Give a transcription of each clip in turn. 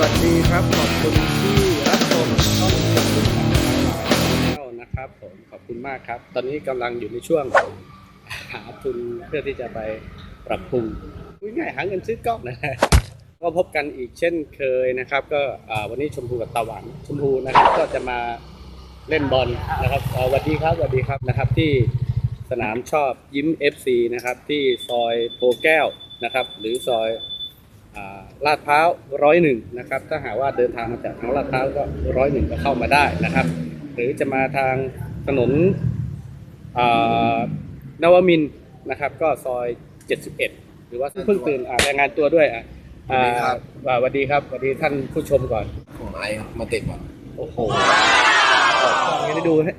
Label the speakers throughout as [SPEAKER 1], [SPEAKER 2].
[SPEAKER 1] วัสดีครับ ขอบคุณที่รับชมช่องเข้านะครับผมขอบคุณมากครับ ตอนนี้กำลังอยู่ในช่วงหาทุนเพื่อที่จะไปปรับปรุงง่ายหาเงินซื้อกล้องนะฮะก็พบกันอีกเช่นเคยนะครับ ก็วันนี้ชมพูกับตะวันชมพูนะครับก็จะมาเล่นบอลนะครับสวัสดีครับสวัสดีครับนะครับที่สนามชอบยิ้ม FC นะครับที่ซอยโพแก้วนะครับ หรือซอย ลาดพร้าวร้อยหนึ่งนะครับ ถ้าหากว่าเดินทางมาจากทางลาดพร้าวก็ร้อยหนึ่งก็เข้ามาได้นะครับ หรือจะมาทางถนนอ่านวมินทร์นะครับ ก็ซอย 71 หรือว่าเพิ่งตื่นอ่ารายงานตัวด้วยอะอ่าอ่าสวัสดีครับสวัสดีท่านผู้ชมก่อน
[SPEAKER 2] ของไอ้มาติดว่ะ
[SPEAKER 1] โอ้โหออกกล้องให้ได้ดูนะ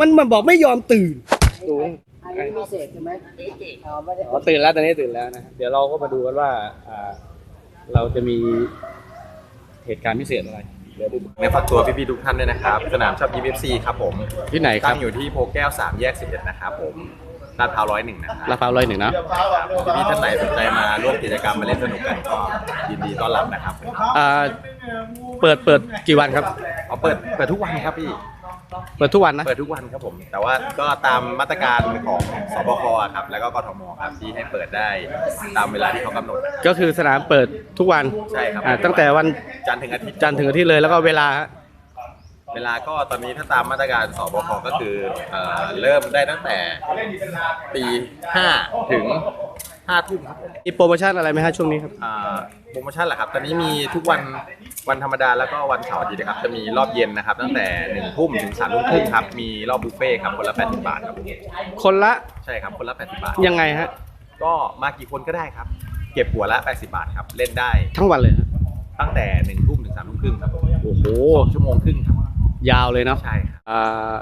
[SPEAKER 1] มันมันบอกไม่ยอมตื่นดู
[SPEAKER 3] อันนี้พิเศษใช่ไหมอ๋อไม่ได้
[SPEAKER 1] อ๋อตื่นแล้วตอนนี้ตื่นแล้วนะ เดี๋ยวเราก็มาดูกันว่าอ่า เราจะมีเหตุการณ์พิเศษอะไรเดี๋ยวดู
[SPEAKER 2] ในฝากตัวพี่ๆทุกท่านด้วยนะครับ สนามชอบยิมเอฟซีครับผม
[SPEAKER 1] ที่ไหนค
[SPEAKER 2] ตั้
[SPEAKER 1] รับ
[SPEAKER 2] งอยู่ที่โพแก้ว 3 แยก 11 นะครับผมลาดพร้าวร้อยหนึ่งนะครับ
[SPEAKER 1] ลาดพร้าวร้อยหนึ่งนะ
[SPEAKER 2] พี่ๆท่านไหนสนใจมาร่วมกิจกรรมมาเล่นสนุกกันก็ยินดีต้อนรับนะครับ
[SPEAKER 1] อ่าเปิดเปิดกี่วันครับ
[SPEAKER 2] เอาเปิดเปิดทุกวันครับพี่
[SPEAKER 1] เปิดทุกวันนะ
[SPEAKER 2] เปิดทุกวันครับผม แต่ว่าก็ตามมาตรการของสบคครับ แล้วก็กทมครับที่ให้เปิดได้ตามเวลาที่เขากำหนดนะครับ
[SPEAKER 1] ก็คือสนามเปิดทุกวัน
[SPEAKER 2] ใช่ครับ
[SPEAKER 1] อ่าตั้งแต่วัน
[SPEAKER 2] จันทร์ถึงอาทิตย์
[SPEAKER 1] จันทร์ถึงอาทิตย์เลยแล้วก็เวลาฮะ
[SPEAKER 2] เวลาก็ตอนนี้ถ้าตามมาตรการสบคก็คือเอ่อเริ่มได้ตั้งแต่ตีห้าถึง ห้าทุ่มครับผม
[SPEAKER 1] มีโปรโมชั่นอะไรไหมฮะช่วงนี้ครับ
[SPEAKER 2] อ่าโปรโมชั่นเหรอครับ ตอนนี้มีทุกวันวันธรรมดาแล้วก็วันเสาร์อาทิตย์นะครับ จะมีรอบเย็นนะครับ ตั้งแต่หนึ่งทุ่มถึงสามทุ่มครึ่งครับ มีรอบบุฟเฟ่ต์ครับ คนละแปดสิบบาทครับผม
[SPEAKER 1] คนละ
[SPEAKER 2] ใช่ครับ คนละแปดสิบบาท
[SPEAKER 1] ยังไงฮะ
[SPEAKER 2] ก็มากี่คนก็ได้ครับ เก็บหัวละแปดสิบบาทครับ เล่นได้
[SPEAKER 1] ทั้งวันเลยฮะ
[SPEAKER 2] ตั้งแต่หนึ่งทุ่มถึงสามทุ่มครึ่งครับผม
[SPEAKER 1] โอ้โห
[SPEAKER 2] สองชั่วโมงครึ่งครับ
[SPEAKER 1] ยาวเลยเนาะ
[SPEAKER 2] ใช่ครับ
[SPEAKER 1] อ่า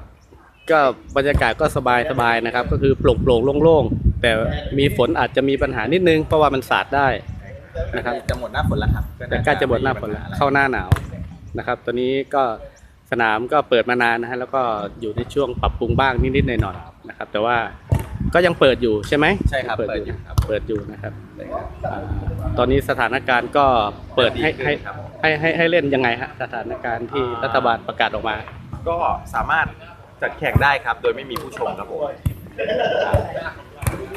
[SPEAKER 1] ก็บรรยากาศก็สบายสบายนะครับ ก็คือโปร่งโปร่งๆโล่งๆ แต่มีฝนอาจจะมีปัญหานิดนึงเพราะว่ามันสาดได้นะครับ
[SPEAKER 2] จะหมดหน้าฝนแล้วครับ
[SPEAKER 1] แต่ใกล้จะหมดหน้าฝนแล้วเข้าหน้าหนาวนะครับตอนนี้ก็สนามก็เปิดมานานนะฮะแล้วก็อยู่ในช่วงปรับปรุงบ้างนิดๆหน่อยๆนะครับ แต่ว่าก็ยังเปิดอยู่ใช่ไหม
[SPEAKER 2] ใช่ครับ
[SPEAKER 1] เปิด
[SPEAKER 2] เปิด
[SPEAKER 1] อ
[SPEAKER 2] อยู่ยู่ครับ
[SPEAKER 1] เปิดอยู่นะครับอ่าตอนนี้สถานการณ์ก็เปิดให้ให้
[SPEAKER 2] ครับ
[SPEAKER 1] ให้ให้ให้เล่นยังไงฮะสถานการณ์ที่รัฐบาลประกาศออกมา
[SPEAKER 2] ก็สามารถจัดแข่งได้ครับ โดยไม่มีผู้ชมครับผม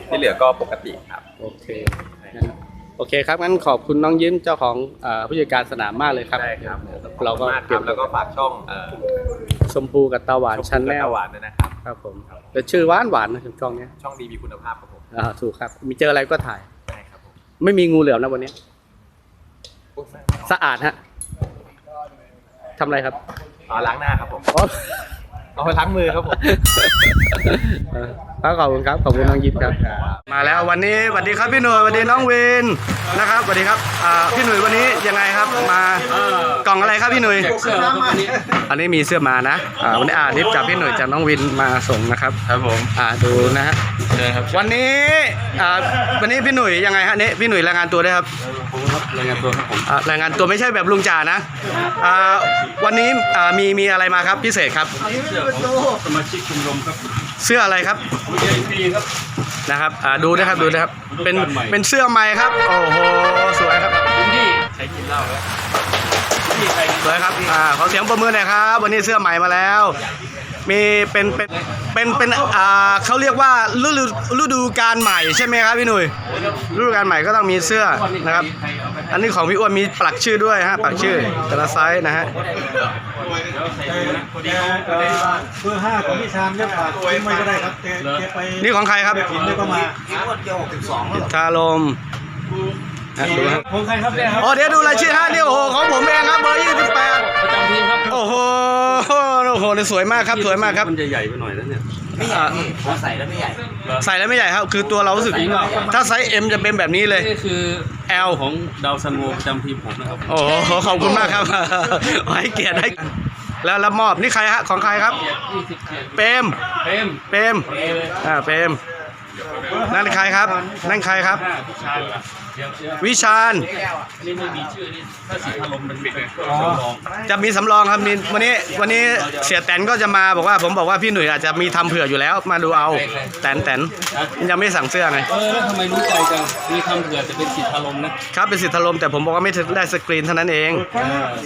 [SPEAKER 2] ที่เหลือก็ปกติครับ
[SPEAKER 1] โอเคนะครับโอเคครับ งั้นขอบคุณน้องยิ้มเจ้าของอ่าผู้จัดการสนามมากเลยครับ
[SPEAKER 2] ได้ครับ
[SPEAKER 1] เราก็
[SPEAKER 2] ขอบคุณมากครับแล้วก็ฝากช่องเอ่อ
[SPEAKER 1] ชมพูกับตาหวาน
[SPEAKER 2] ชม
[SPEAKER 1] ชัน
[SPEAKER 2] พู่
[SPEAKER 1] แน
[SPEAKER 2] กับ
[SPEAKER 1] ล
[SPEAKER 2] ตาหวานด้วยนะครับ
[SPEAKER 1] ครับผมแต่ชื่อหวานหวานนะถึงกล้องเนี้ย
[SPEAKER 2] ช่องดีมีคุณภาพครับผม
[SPEAKER 1] อ่าถูกครับ มีเจออะไรก็ถ่าย
[SPEAKER 2] ใช่ครับผม
[SPEAKER 1] ไม่มีงูเหลือมนะวันนี้
[SPEAKER 2] อุ๊ยไม่
[SPEAKER 1] สะอาดฮะทำอะไรครับ
[SPEAKER 2] อ๋อล้างหน้าครับผม
[SPEAKER 1] อ๋อ
[SPEAKER 2] เอาไปล้างมือครับผม
[SPEAKER 1] เออครับขอบคุณครับขอบคุณน้องยิ้มครับ มาแล้ววันนี้สวัสดีครับพี่หนุ่ยสวัสดีน้องวินนะครับสวัสดีครับอ่าพี่หนุ่ยวันนี้ยังไงครับมากล่องอะไรครับพี่หนุ่ยอันนี้มีเสื้อมานะอ่าวันนี้อ่านิฟจากพี่หนุ่ยจากน้องวินมาส่งนะครับ
[SPEAKER 2] ครับผม
[SPEAKER 1] อ่าดูนะฮะ
[SPEAKER 2] เชิญครับ
[SPEAKER 1] วันนี้อ่า วันนี้พี่หนุ่ยยังไงฮะนี่พี่หนุ่ยรายงานตัวได้วยครับ
[SPEAKER 2] ผมครับรายงานตัวครับผม
[SPEAKER 1] อ่ารายงานตัวไม่ใช่แบบลุงจ่านะอ่าวันนี้อ่ามีมีอะไรมาครับพิเศษครับ
[SPEAKER 2] เสื้อของสมาชิกชมรมครับ
[SPEAKER 1] เสื้ออะไรครับ
[SPEAKER 2] เอ็นพีครับ
[SPEAKER 1] นะครับอ่าดูนะครับดูนะครับ เป็นเป็นเสื้อใหม่ครับโอ้โหสวยครับ
[SPEAKER 2] ที่ใช้กินเหล้าแล้วที่ใคร
[SPEAKER 1] สวยครับอ่าขอเสียงประมือหน่อยครับ วันนี้เสื้อใหม่มาแล้ว มีเป็นเป็นเป็นเป็นอ่าเขาเรียกว่าฤดูฤดูการใหม่ใช่ไหมครับพี่หนุ่ยฤดูการใหม่ก็ต้องมีเสื้อนะครับ อันนี้ของพี่อ้วนมีปักชื่อด้วยฮะปักชื่อแต่ละไซส์นะฮะ
[SPEAKER 4] เบอร์ห้าของพี่ชามเนี่ยฝากทิ้งไว้ก็ได้ครับแกแกไป
[SPEAKER 1] นี่ของใครครับ
[SPEAKER 4] กินได้ก็มา
[SPEAKER 1] ชาลมฮะดูครับ
[SPEAKER 4] ของใครครับเนี่ยครับ
[SPEAKER 1] โอ้เดี๋ยวดูรายชื่อฮะนี่โอ้โหของผมเองครับเบอร์ยี่สิบแปด
[SPEAKER 4] ประจำทีมครับ
[SPEAKER 1] โอ้โหโอ้โหสวยมากครับสวยมากครับ
[SPEAKER 4] มันจะใหญ่ไปหน่อยแล้วเนี่ย
[SPEAKER 1] อ่า
[SPEAKER 3] ใส่แล้วไม่ใหญ่
[SPEAKER 1] ใส่แล้วไม่ใหญ่ครับ คือตัวเรารู้สึกถ้าไซส์ M จะเป็นแบบนี้เลย
[SPEAKER 4] นี่คือ
[SPEAKER 1] L
[SPEAKER 4] ของดาวซันโวประจำทีมผมนะครับ
[SPEAKER 1] โอ้โหขอบคุณมากครับให้เกียรติให้แล้วรับมอบนี่ใครฮะของใครครับ
[SPEAKER 4] 27
[SPEAKER 1] เปรม
[SPEAKER 4] เฟรม
[SPEAKER 1] เปรมอ่าเปรม
[SPEAKER 4] เบอ
[SPEAKER 1] นั่นใครครับ นั่นใครครับ วิชาญ
[SPEAKER 5] นี่ไม่มีชื่อนี่ถ้าสีพลมมันเป็น
[SPEAKER 4] อ๋อ
[SPEAKER 1] จะมีสำรองครับมีวันนี้วันนี้เสียแตนก็จะมาบอกว่าผมบอกว่าพี่หนุ่ยอาจจะมีทำเผื่ออยู่แล้วมาดูเอาแตนแตนยังไม่สั่งเสื้อไง
[SPEAKER 5] เออแล้วทำไมรู้ใจจังมีคำเผื่อแต่เป็นสีพลมนะครับ
[SPEAKER 1] เป็นสิทธิ์ถล่มแต่ผมบอกว่าไม่ได้สกรีนเท่านั้นเอง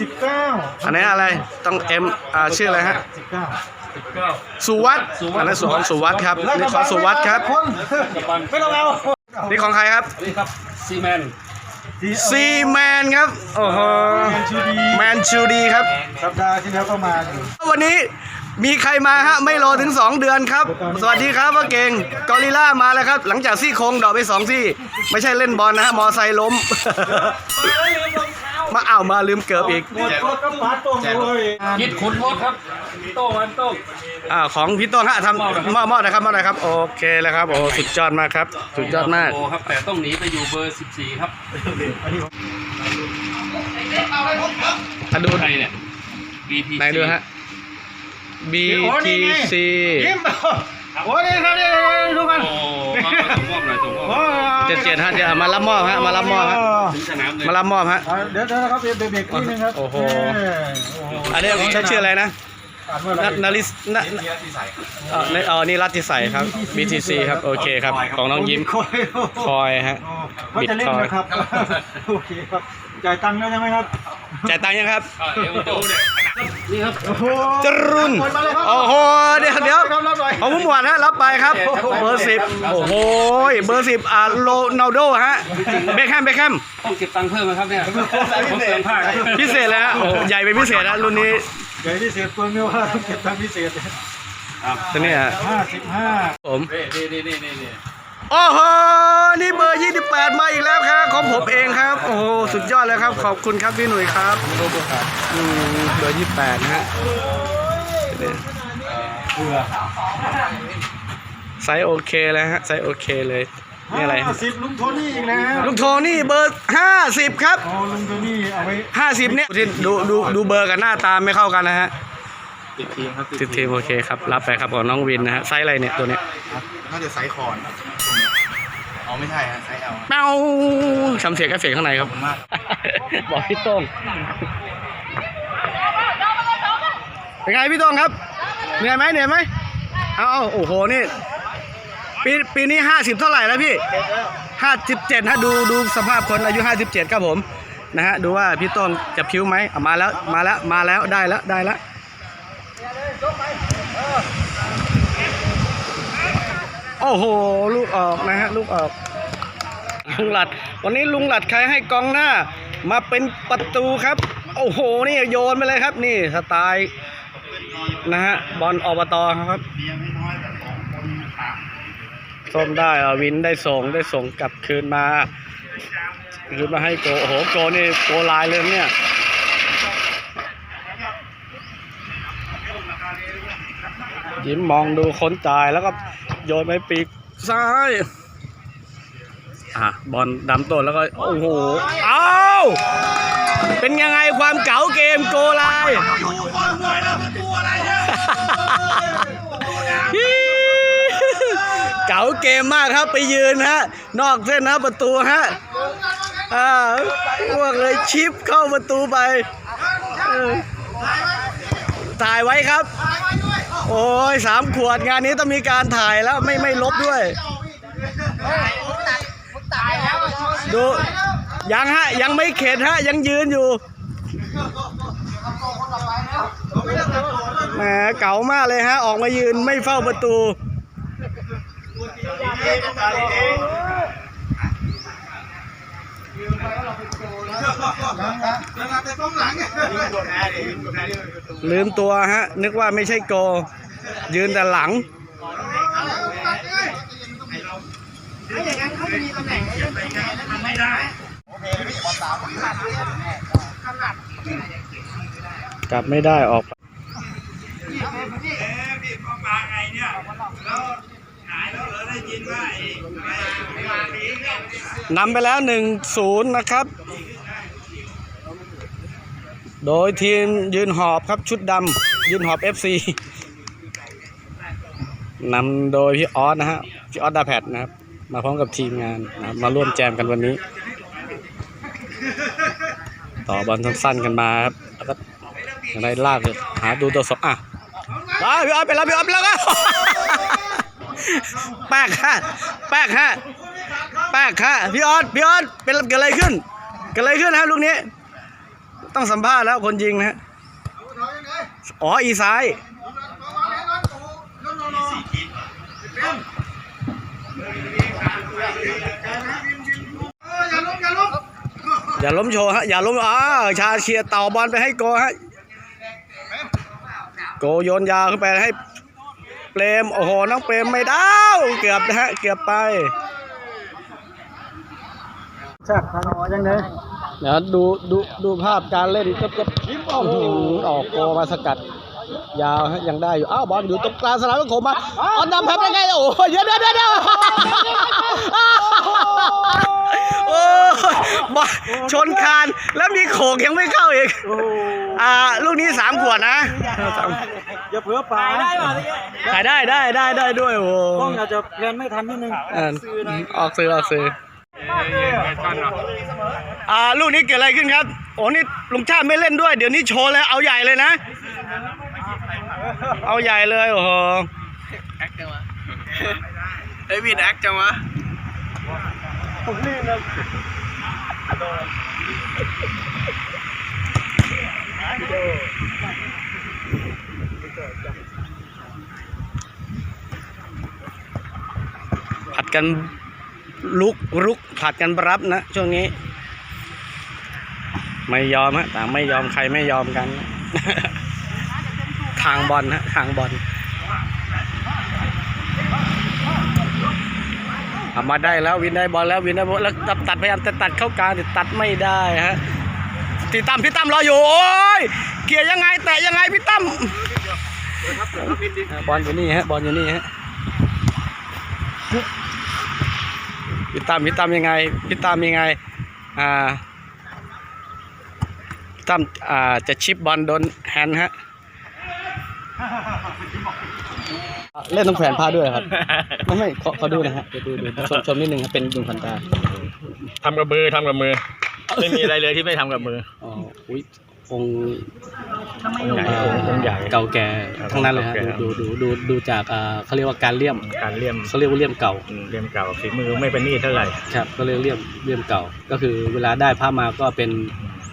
[SPEAKER 4] สิบเก้า
[SPEAKER 1] อันนี้อะไรต้องเอ็มอ่าชื่ออะไรฮะ
[SPEAKER 4] สิบเก้า
[SPEAKER 5] สิบเก้า
[SPEAKER 1] สุวัตอันนั้นสุของสุวัตครับนี่ของสุวัตครับ
[SPEAKER 4] คน
[SPEAKER 5] กระปัน
[SPEAKER 4] ไม่ต้องเอา
[SPEAKER 1] นี่ของใครครับ
[SPEAKER 5] นี่ครับ ซีแมน
[SPEAKER 1] ซีแมนครับ โอ้โห
[SPEAKER 4] ชูดี
[SPEAKER 1] แมนชูดีครับ
[SPEAKER 4] สัปดาห์ที่แล้วก็มาอยู่
[SPEAKER 1] วันนี้มีใครมาฮะ ไม่รอถึง 2 เดือนครับ สวัสดีครับพ่อเก่งกอริลล่ามาแล้วครับ หลังจากซี่โครงดอกไปสองซี่ ไม่ใช่เล่นบอลนะฮะ มอไซค์ล้ม มาอ้าวมาลืมเกิบอีก
[SPEAKER 4] หมดรถก็ปาดตรงเลย
[SPEAKER 5] ยิดขุนโทษครับโต้วันโต้
[SPEAKER 1] อ่าของพี่ต้นฮะทำมอบมอบนะครับมอบนะครับ โอเคแล้วครับโอ้สุดยอดมากครับ สุดยอดมาก
[SPEAKER 5] โอ้ครับแต่ต้องหนีไปอยู่เบอร์ 14 ครับ
[SPEAKER 1] อะดู
[SPEAKER 5] ใครเนี่ย BP
[SPEAKER 1] ไหนดูฮะ BTC
[SPEAKER 4] ยิ้มโอ้ยนี่ครับนี่ดูกัน
[SPEAKER 5] โอ้มาส่งมอบหน่อยส่งมอบ
[SPEAKER 1] เจ็ดเจ็ดฮะเดี๋ยวมารับมอบฮะมารับมอบฮะ
[SPEAKER 5] ถึงสนามเลย
[SPEAKER 1] มารับมอบฮะ
[SPEAKER 4] เดี๋ยวเดี๋ยวนะครับเบรกนิดนึงครับ
[SPEAKER 1] โอ้โห
[SPEAKER 4] เออโอ้โห
[SPEAKER 1] อันนี้ใช้ชื่ออะไรนะ
[SPEAKER 4] อ่านว่าอะไร
[SPEAKER 1] นนาริสนเอ่อในอ๋อนี่รัตติใสครับ BTC ครับโอเคครับของน้องยิ้ม
[SPEAKER 4] คอย
[SPEAKER 1] คอยฮะ
[SPEAKER 4] ว่าจะเล่นนะครับ โอเคครับ จ่ายตังค์แล้วใช่ไหมครับ
[SPEAKER 1] จ่ายตังค์ยังครับ
[SPEAKER 5] อ่าเอวโต้เนี่ยนี่ครับ
[SPEAKER 4] โอ้โห
[SPEAKER 1] จรุน
[SPEAKER 4] มาเลยครับ
[SPEAKER 1] โอ้โห เดี๋ยวเดี๋ยว
[SPEAKER 4] รับรับหน่อย
[SPEAKER 1] ของผมหวานฮะ รับไปครับ เบอร์สิบโอ้โห เบอร์สิบอ่าโรนัลโดฮะ เบคแฮม เบคแฮม
[SPEAKER 5] ต้องเก็บตังค์เพิ่มไหมครับเนี่ยผมเติมผ้าครับ
[SPEAKER 1] พิเศษเลยฮะโอ้โหใหญ่เป็นพิเศษนะรุ่นนี้
[SPEAKER 4] ใหญ่พิเศษตัวเมียวว่าต้องเก็บตังค์พิเศษ
[SPEAKER 1] ตัวนี้ฮะ
[SPEAKER 4] ห้าสิบห้า
[SPEAKER 1] ผม
[SPEAKER 5] นี่นี่นี่นี่นี่
[SPEAKER 1] โอ้โหนี่เบอร์ 28 มาอีกแล้วครับของผมเองครับ โอ้โหสุดยอดเลยครับ ขอบคุณครับพี่หนุ่ยครับอืมเบอร์ 28 นะฮะไซส์โอเคแล้วฮะไซส์โอเคเลยนี่อะไร
[SPEAKER 4] ห้าสิบลุงโทนี่อีกแล้ว
[SPEAKER 1] ลุงโทนี่เบอร์ 50 ครับ
[SPEAKER 4] อ๋อลุงโทนี่เอาไว้
[SPEAKER 1] 50เนี่ยที่ดูดูดูเบอร์กับหน้าตาไม่เข้ากันนะฮะ
[SPEAKER 5] ติดทีมครับ
[SPEAKER 1] ติดทีมโอเคครับ รับไปครับของน้องวินนะฮะไซส์อะไรเนี่ยตัวเนี้ย
[SPEAKER 2] น่าจะไซส์คอน อ๋อไม่ใช่ฮะไซส์เอล
[SPEAKER 1] เป้าทำเสียงกระเสียงข้างในครับ
[SPEAKER 2] มาก
[SPEAKER 1] บอกพี่โต้งเป็นไงพี่โต้งครับ เหนื่อยไหมเหนื่อยไหมเอาเอาโอ้โหนี่ ปีปีนี้ห้าสิบเท่าไหร่แล้วพี่ห้าสิบเจ็ดฮะดูดูสภาพคนอายุห้าสิบเจ็ดครับผมนะฮะดูว่าพี่โต้งจะพิ้วไหมเอามาแล้วมาแล้วมาแล้วได้แล้วได้แล้ว โอ้โห ลูกออกนะฮะ ลูกออก ลุงหลัด วันนี้ลุงหลัดใครให้กองหน้า มาเป็นประตูครับ โอ้โห นี่โยนไปเลยครับ นี่สไตล์นะฮะ บอลอบตครับส้มได้อาวินได้ส่งได้ส่งกลับคืนมาคืนมาให้โกโอ้โหโกนี่โกลายเลยเนี่ยยิ้มมองดูคนจ่ายแล้วก็ โยนไปปีกซ้ายอะบอลดำต้นแล้วก็ โอ้โหเอาเป็นยังไงความเก๋าเกมโกไลน์ฮิเก๋าเกมมากครับไปยืนฮะ นอกเส้นนะประตูฮะอ่าพวกเลยชิปเข้าประตูไปเออถ่ายไว้ครับ โอ้ยสามขวดงานนี้ต้องมีการถ่ายแล้วไม่ไม่ลบด้วย ดูยังฮะยังไม่เข็ดฮะยังยืนอยู่แหมเก๋ามากเลยฮะ ออกมายืนไม่เฝ้าประตู ลืมตัวฮะ นึกว่าไม่ใช่โก ยืนแต่หลังกลับไม่ได้ออกนำไปแล้วหนึ่งศูนย์นะครับ โดยทีมยืนหอบครับชุดดำยืนหอบ FC นำโดยพี่ออสนะฮะพี่ออสดาแพดนะครับ มาพร้อมกับทีมงานนะมาร่วมแจมกันวันนี้ ต่อบอลสั้นๆกันมาครับแล้วก็ได้ลากเลยหาดูตัวสอบอะไปพี่ออสไปแล้วพี่ออสไปแล้วก็แป๊กฮะแป๊กฮะแป๊กฮะพี่ออสพี่ออสเป็นเกิดอะไรขึ้นเกิดอะไรขึ้นนะครับลูกนี้ ต้องสัมภาษณ์แล้วคนยิงนะฮะอ๋ออีซ้ายอย่าล้มโชว์ฮะอย่าล้มอ่าชาเชียร์เต่าบอลไปให้โกฮะโกโยนยาวขึ้นไปให้เปรมโอ้โหน้องเปรมไม่ได้เกือบนะฮะเกือบไป
[SPEAKER 4] ชักทางออยังไง
[SPEAKER 1] เดี๋ยวดูดูดูภาพการเล่นก็ก็โอ้โหออกโกมาสกัด ยาวฮะยังได้อยู่ อ้าวบอลอยู่ตรงกลางสนามก็โขมาออนดำแพ้ได้ไงโอ้ยเดี๋ยวเดี๋ยวเดี๋ยวเดี๋ยวโอ้ยบอลชนคานแล้วมีโขกยังไม่เข้าอีกอ่าลูกนี้สามขวดนะสาม
[SPEAKER 4] อย่าเผื่อป่าได้ป่ะ
[SPEAKER 1] ขายได้ได้ได้ได้ด้วยโอ้โห
[SPEAKER 4] กล้องอาจจะแพลนไม่ทันนิดนึง
[SPEAKER 1] เออออกซื้อออกซื้อ อ่าลูกนี้เกิดอะไรขึ้นครับ โอ้นี่ลุงชาติไม่เล่นด้วย เดี๋ยวนี้โชว์เลยเอาใหญ่เลยนะ เอาใหญ่เลยโอ้โหไอ้วินแอคจังวะผัดกัน ลุกรุกผัดกันรับนะช่วงนี้ ไม่ยอมฮะต่างไม่ยอมใครไม่ยอมกัน ทางบอลฮะทางบอลเอามาได้แล้ววินได้บอลแล้ววินได้บอลแล้วตัดตัดพยายามจะตัดเข้ากลางแต่ตัดไม่ได้ฮะพี่ตั้มพี่ตั้มรออยู่โอ้ยเกี่ยยังไงแตะยังไงพี่ตั้มบอลอยู่นี่ฮะบอลอยู่นี่ฮะ พี่ตั้มพี่ตั้มยังไงพี่ตั้มยังไงอ่าพี่ตั้มอ่าจะชิปบอลโดนแฮนด์ฮะเล่นต้องแขวนผ้าด้วยครับ ไม่ไม่ขอขอดูนะฮะเดี๋ยวดูดูชมชมนิดนึงครับเป็นดุงพันตา
[SPEAKER 6] ทำกับมือทำกับมือ ไม่มีอะไรเลยที่ไม่ทำกับมือ
[SPEAKER 1] อ๋ออุ้ย องค์
[SPEAKER 6] องค์ใหญ่
[SPEAKER 1] อ่า
[SPEAKER 6] องค์ใหญ่
[SPEAKER 1] เก่าแก่ทั้งนั้นเลยฮะ
[SPEAKER 6] เก่าแก่
[SPEAKER 1] ดูดูดูดูจากอ่าเขาเรียกว่าการเลี่ยม
[SPEAKER 6] การเลี่ยม
[SPEAKER 1] เขาเรียกว่าเลี่ยมเก่า
[SPEAKER 6] อืมเลี่ยมเก่าฝีมือไม่เป็นหนี้เท่าไหร่
[SPEAKER 1] ครับก็เรียกเลี่ยมเลี่ยมเก่า ก็คือเวลาได้ผ้ามาก็เป็น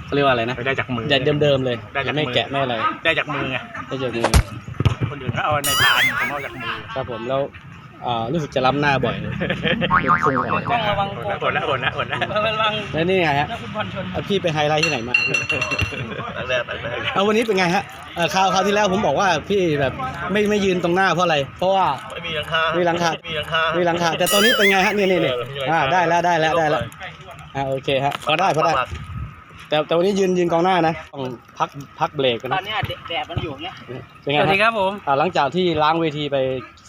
[SPEAKER 1] เขาเรียกว่าอะไรนะ
[SPEAKER 6] ไม่ได้จากมือ
[SPEAKER 1] ใหญ่เดิมๆเลย
[SPEAKER 6] ได้จาก
[SPEAKER 1] ไม่
[SPEAKER 6] มือ
[SPEAKER 1] แกะไม่อะไร
[SPEAKER 6] ได้จากมือไง
[SPEAKER 1] ได้จากมือ
[SPEAKER 6] คนอื่นเขาเอาในพานผมเอาจากมือ
[SPEAKER 1] ครับผมแล้ว อ่ารู้สึกจะล้ำหน้าบ่อยเลยพุ่งออก
[SPEAKER 6] ต้องระวังอดละอดละอดละ
[SPEAKER 1] แล้วนี่ไงฮะเอาพี่ไปไฮไลท์ที่ไหนมา
[SPEAKER 6] ตักแรกตักแรก
[SPEAKER 1] เอาวันนี้เป็นไงฮะเอ่อคราวคราวที่แล้วผมบอกว่าพี่แบบไม่ไม่ยืนตรงหน้าเพราะอะไร เพราะว่า
[SPEAKER 6] ไม่มีหลังคา
[SPEAKER 1] มีหลังคา
[SPEAKER 6] มีหลังคา
[SPEAKER 1] มีหลังคาแต่ตอนนี้เป็นไงฮะนี่นี่นี่
[SPEAKER 6] เออมีหลังคา
[SPEAKER 1] อ่าได้แล้วได้แล้วได้แล้วอ่าโอเคฮะพอได้พอได้แต่แต่วันนี้ยืนยืนกองหน้านะต้องพักพักเบรกกัน
[SPEAKER 3] ตอ
[SPEAKER 1] นะ
[SPEAKER 3] นเนี้ยแดดมันอยู่เนี้ย
[SPEAKER 1] เป็นไง
[SPEAKER 5] สวัสดีค
[SPEAKER 1] ฮะ
[SPEAKER 5] รับผม
[SPEAKER 1] อ่าหลังจากที่ล้างเวทีไป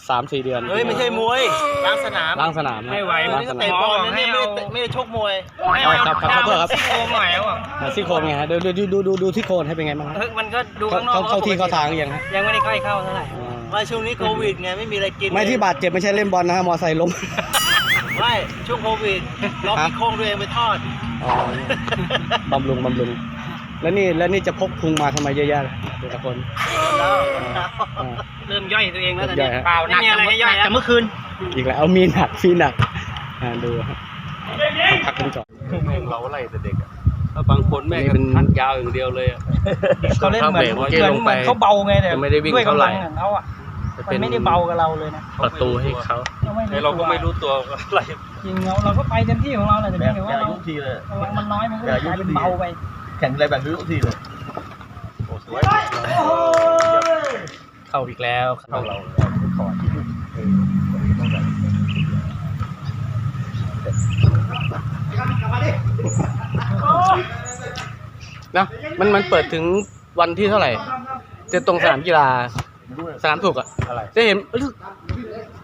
[SPEAKER 1] สามสี่เดือน
[SPEAKER 6] เฮ้ยไม่ใช่มวยล้างสนาม
[SPEAKER 1] ล้างสนามนะ
[SPEAKER 5] ไม่ไหว
[SPEAKER 1] ล้างสนาม
[SPEAKER 6] เตะบอลนะเนี่ยไม่ได้ไม่ได้ชกมวย
[SPEAKER 1] อ๋อครับครับขอโทษครับ
[SPEAKER 5] โอ้ใหม่แล้วอะ
[SPEAKER 1] อ่าซี่โครงไงฮะดูดูดูดูดูที่โคนให้เป็นไงบ้างฮะ
[SPEAKER 5] เฮ้ยมันก็ดู
[SPEAKER 1] เขา
[SPEAKER 5] ข้างนอก
[SPEAKER 1] เขาเข้าที่เข้าทางหรือยังฮะ
[SPEAKER 5] ยังไม่ได้ค่อยเข้าเท่าไหร่
[SPEAKER 1] อ่า
[SPEAKER 6] ว่าช่วงนี้โควิดไงไม่มีอะไรกิน
[SPEAKER 1] ไม่ที่บาดเจ็บไม่ใช่เล่นบอลนะฮะมอไซค์ล้ม
[SPEAKER 6] ไม่ช่วงโควิดล็อกที่โครงตัวเองไปทอด
[SPEAKER 1] อ๋อบำรุงบำรุง แล้วนี่แล้วนี่จะพกพุงมาทำไมเยอะแยะเลยแต่ละคนอ่า
[SPEAKER 5] เริ่มย่อยตัวเองแล้วตอน
[SPEAKER 1] ย่
[SPEAKER 5] นี้
[SPEAKER 1] อยฮะ
[SPEAKER 5] เปล่าไม่มีอะไรให้ย่อยแต่เมื่อคืน
[SPEAKER 1] อีกแล้วเอามีหนักฟีหนักอ่าดูครับพักกันก่อน
[SPEAKER 2] เราไล่แต่เด็กอะ
[SPEAKER 5] บางคนแม่ง
[SPEAKER 1] เป็น
[SPEAKER 5] พักยาวอย่างเดียวเลยอะ
[SPEAKER 7] เขาเล่นเหมือน
[SPEAKER 1] เมื่อ
[SPEAKER 7] เห
[SPEAKER 1] กี้
[SPEAKER 7] มือน
[SPEAKER 1] ลง
[SPEAKER 7] เห
[SPEAKER 1] ไป
[SPEAKER 7] มือนเขาเบาไงแต่
[SPEAKER 1] จะไม่ได้วิ่ง
[SPEAKER 7] ด้วย
[SPEAKER 1] เท่าไหร่
[SPEAKER 7] กำลังของเขาอะ
[SPEAKER 1] จะ
[SPEAKER 7] มันไม่ได้เบากับเราเลยนะ
[SPEAKER 1] ประตูให้เขา
[SPEAKER 5] เราก็ไม่รู้ตัวอะไร
[SPEAKER 7] จริงเราเราก็ไปเต็มที่ของเราแหละแต่เพียงแต่ว่า
[SPEAKER 6] อย่า
[SPEAKER 7] เรา
[SPEAKER 6] ยุ่งทีเลย
[SPEAKER 7] กำลังมันน้อยมันก็
[SPEAKER 6] อย่า
[SPEAKER 7] เลยก
[SPEAKER 6] ยุ่
[SPEAKER 7] ลางยเป็น
[SPEAKER 6] ที
[SPEAKER 7] เบาไป
[SPEAKER 6] แข่งอะไรแบบนี้ทุกทีเลยโอ้สวย
[SPEAKER 1] เข้าอีกแล้วเข้าเรานะมันมันเปิดถึงวันที่เท่าไหร่ จะตรงสนามกีฬาสนามถูกอะ
[SPEAKER 6] อะไร
[SPEAKER 1] จะเห็นเอ้ย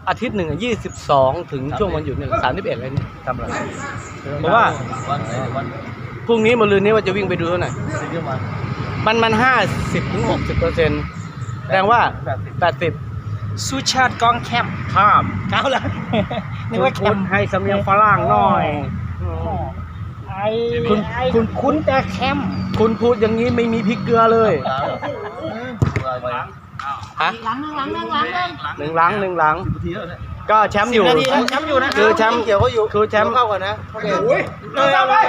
[SPEAKER 1] อาทิตย์หนึ่งยี่สิบสองถึงช่วงวันหยุดเนี่ยสามสิบเอ็ดอะไรเนี่ย
[SPEAKER 6] ทำอะไร
[SPEAKER 1] เพราะว่า
[SPEAKER 6] วันไหนวัน
[SPEAKER 1] พรุ่งนี้มะรืนนี้ว่าจะวิ่งไปดูเท่าไหร่
[SPEAKER 6] ที่เที่ยวมา
[SPEAKER 1] มันมันห้าสิบถึงหกสิบเปอร์เซ็นต์แสดงว่าแปดสิบ
[SPEAKER 7] สุชาติกองแคมป์
[SPEAKER 1] ครับ
[SPEAKER 7] เอาละนึกว่าแค
[SPEAKER 1] คุ
[SPEAKER 7] ม
[SPEAKER 1] ณ
[SPEAKER 7] ป์
[SPEAKER 1] ให้สำเนียงฝรั่งหน่อย
[SPEAKER 7] ไอ้
[SPEAKER 1] คุณ
[SPEAKER 7] ไอ้
[SPEAKER 1] คุณ
[SPEAKER 7] คุ้นแต่แคมป์
[SPEAKER 1] คุณพูดอย่างนี้ไม่มีพริกเกลือเลยฮะหนึ่งหลังหนึ่งหลัง ก็แชมป์อยู่
[SPEAKER 7] นาทีนะแชมป์อยู่นะ
[SPEAKER 1] คือแชมป์เกี่ยวก็อยู่คือแชมป์ เข้าก่อนนะ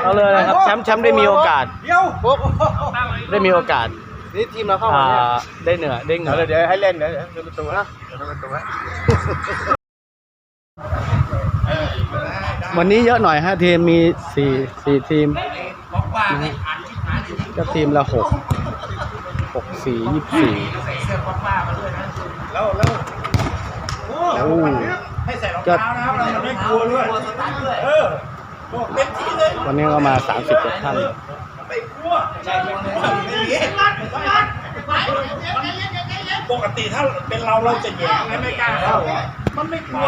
[SPEAKER 1] เอาเลยนะครับแชมป์แชมป์ได้มีโอกาส
[SPEAKER 4] เดี๋ยว
[SPEAKER 1] ได้มีโอกาส
[SPEAKER 4] นี่ทีมเราเข้า
[SPEAKER 1] อ่า
[SPEAKER 4] มาเนี่ย
[SPEAKER 1] ได้เหนือได้เหนือ
[SPEAKER 4] เดี๋ยวให้เล่นเดี๋ยวเดี๋ยวดูประตูนะเดี๋ยวดูประตูนะ
[SPEAKER 1] วันนี้เยอะหน่อยฮะทีมมีสี่สี่ทีมนะฮะก็ทีมละหกหกสี่ยี่สิบสี่
[SPEAKER 4] แล้วแล้ว
[SPEAKER 1] โอ้
[SPEAKER 4] ให้ใส่รองเท้านะครับเราไม่กลัวด้วยเออบอกเต็มที่เลย
[SPEAKER 1] วันนี้ก็มาสามสิบกว่าท่าน
[SPEAKER 4] ไม่กลัวใช่ปกติถ้าเป็นเราเราจะแย่งนะไม่กล้าเข้ามันไม่กลัว